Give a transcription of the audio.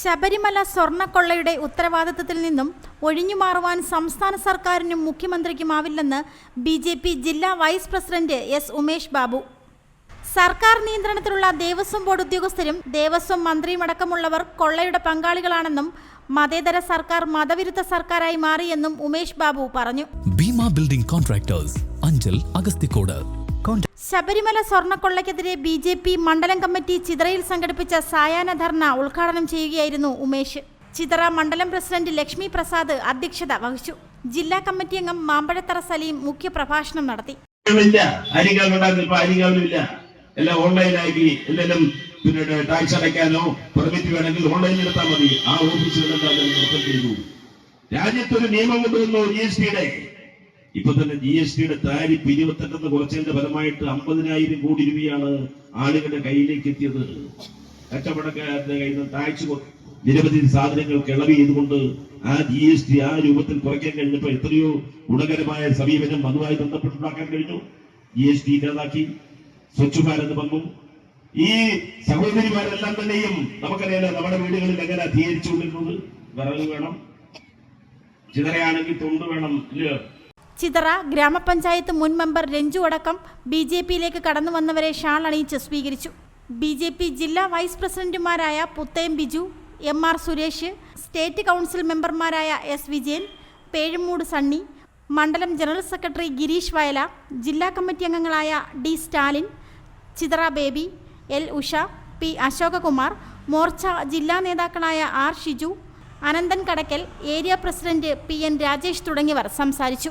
ശബരിമല സ്വർണക്കൊള്ളയുടെ ഉത്തരവാദിത്തത്തിൽ നിന്നും ഒഴിഞ്ഞുമാറുവാൻ സംസ്ഥാന സർക്കാരിനും മുഖ്യമന്ത്രിക്കുമാവില്ലെന്ന് ബി ജെ പി ജില്ലാ vice president S Umesh Babu സർക്കാർ നിയന്ത്രണത്തിലുള്ള ദേവസ്വം ബോർഡ് ഉദ്യോഗസ്ഥരും ദേവസ്വം മന്ത്രിയുമടക്കമുള്ളവർ കൊള്ളയുടെ പങ്കാളികളാണെന്നും മതേതര സർക്കാർ മതവിരുദ്ധ സർക്കാരായി മാറിയെന്നും ഉമേഷ് ബാബു പറഞ്ഞു ബിൽഡിംഗ് കോൺട്രാക്ടേഴ്സ് അഞ്ചൽ അഗസ്തിക്കോട് ശബരിമല സ്വർണ്ണക്കൊള്ളയ്ക്കെതിരെ ബി ജെ പി മണ്ഡലം കമ്മിറ്റി ചിതറയിൽ സംഘടിപ്പിച്ച സായാഹ്ന ധർണ ഉദ്ഘാടനം ചെയ്യുകയായിരുന്നു ഉമേഷ് ചിതറ മണ്ഡലം പ്രസിഡന്റ് ലക്ഷ്മി പ്രസാദ് അധ്യക്ഷത വഹിച്ചു ജില്ലാ കമ്മിറ്റി അംഗം മാമ്പഴത്തറ സലീം മുഖ്യപ്രഭാഷണം നടത്തി എല്ലാം ഓൺലൈനായി എന്തെങ്കിലും പിന്നെ ടാക്സ് അടയ്ക്കാനോ പെർമിറ്റ് വേണമെങ്കിൽ ഓൺലൈനിൽ എടുത്താൽ മതി ആ ഓഫീസിൽ രാജ്യത്തൊരു നിയമം കൊണ്ടുവന്നു ജി എസ് ടിയുടെ ഇപ്പൊ തന്നെ ജി എസ് ടിയുടെ താരിഫ് ഇരുപത്തെട്ടെന്ന് കുറച്ചതിന്റെ ഫലമായിട്ട് അമ്പതിനായിരം കോടി രൂപയാണ് ആളുകളുടെ കയ്യിലേക്ക് എത്തിയത് കച്ചവടക്കാരുടെ കയ്യിൽ നിന്ന് താഴ്ച നിരവധി സാധനങ്ങൾക്ക് ഇളവ് ചെയ്തുകൊണ്ട് ആ ജി എസ് ടി ആ രൂപത്തിൽ കുറയ്ക്കാൻ കഴിഞ്ഞപ്പോൾ എത്രയോ ഗുണകരമായ സമീപനം അതുമായി ബന്ധപ്പെട്ടുണ്ടാക്കാൻ കഴിഞ്ഞു ജി എസ് ടി ഇല്ലാതാക്കി സ്വച്ഛ് ഭാരത് വന്നു ഈ സഹോദരിമാരെല്ലാം തന്നെയും നമുക്കറിയാലോ നമ്മുടെ വീടുകളിൽ എങ്ങനെ ധീരിച്ചുകൊണ്ടിരുന്നത് വിറക് വേണം ചിതറയാണെങ്കിൽ തൊണ്ട് വേണം ഇല്ലയോ ചിതറ ഗ്രാമപഞ്ചായത്ത് മുൻ മെമ്പർ രഞ്ജു അടക്കം ബി ജെ പിയിലേക്ക് കടന്നു വന്നവരെ ഷാൾ അണിയിച്ച് സ്വീകരിച്ചു ബി ജെ പി ജില്ലാ വൈസ് പ്രസിഡന്റുമാരായ Puthem Biju M R Suresh state council മെമ്പർമാരായ എസ് വിജയൻ പേഴുമൂട് സണ്ണി മണ്ഡലം ജനറൽ സെക്രട്ടറി ഗിരീഷ് വയല ജില്ലാ കമ്മിറ്റി അംഗങ്ങളായ D Stalin Chithara Baby L Usha P Ashokakumar Morcha ജില്ലാ നേതാക്കളായ R Shiju Ananthan Kadakkal area president P N Rajesh തുടങ്ങിയവർ സംസാരിച്ചു